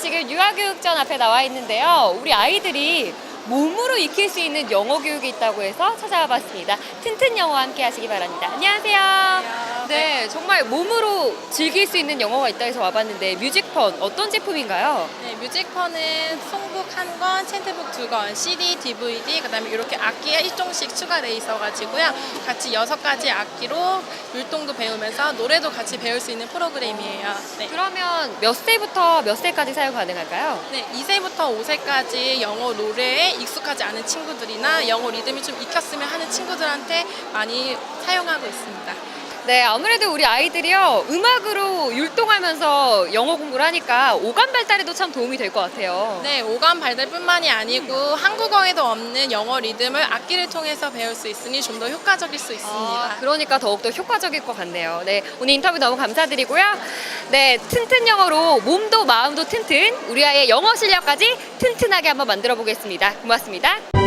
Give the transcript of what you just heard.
지금 유아교육전 앞에 나와 있는데요. 우리 아이들이 몸으로 익힐 수 있는 영어 교육이 있다고 해서 찾아와 봤습니다. 튼튼 영어와 함께 하시기 바랍니다. 안녕하세요. 네, 정말 몸으로 즐길 수 있는 영어가 있다 해서 와봤는데 뮤직펀 어떤 제품인가요? 네, 뮤직펀은 송북 한 권, 챈트북 두 권, CD, DVD, 그다음에 이렇게 악기가 1종씩 추가돼 있어가지고요. 같이 여섯 가지 악기로 율동도 배우면서 노래도 같이 배울 수 있는 프로그램이에요. 네. 그러면 몇 세부터 몇 세까지 사용 가능할까요? 네, 2세부터 5세까지 영어 노래에 익숙하지 않은 친구들이나 영어 리듬이 좀 익혔으면 하는 친구들한테 많이 사용하고 있습니다. 네, 아무래도 우리 아이들이요, 음악으로 율동하면서 영어 공부를 하니까 오감 발달에도 참 도움이 될 것 같아요. 네, 오감 발달뿐만이 아니고 한국어에도 없는 영어 리듬을 악기를 통해서 배울 수 있으니 좀 더 효과적일 수 있습니다. 아, 그러니까 더욱더 효과적일 것 같네요. 네, 오늘 인터뷰 너무 감사드리고요. 네, 튼튼 영어로 몸도 마음도 튼튼, 우리 아이의 영어 실력까지 튼튼하게 한번 만들어 보겠습니다. 고맙습니다.